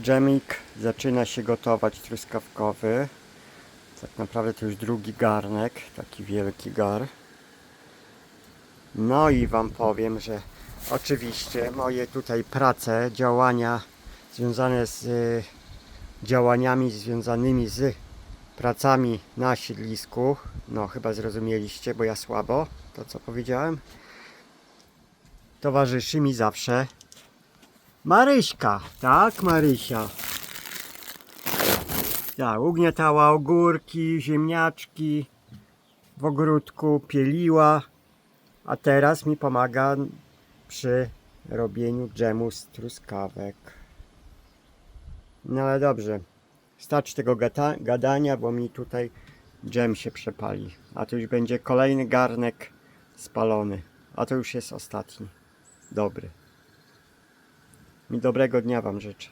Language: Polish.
Dżemik zaczyna się gotować truskawkowy. Tak naprawdę to już drugi garnek, taki wielki gar. No i Wam powiem, że oczywiście moje tutaj prace, działania związane z y, działaniami związanymi z pracami na siedlisku, no chyba zrozumieliście, bo ja słabo to co powiedziałem, towarzyszy mi zawsze Maryśka, tak Marysia. Tak, ugniatała ogórki, ziemniaczki w ogródku, pieliła, a teraz mi pomaga przy robieniu dżemu z truskawek. No ale dobrze, starczy tego gadania, bo mi tutaj dżem się przepali. A to już będzie kolejny garnek spalony, a to już jest ostatni. Dobry. Mi dobrego dnia Wam życzę.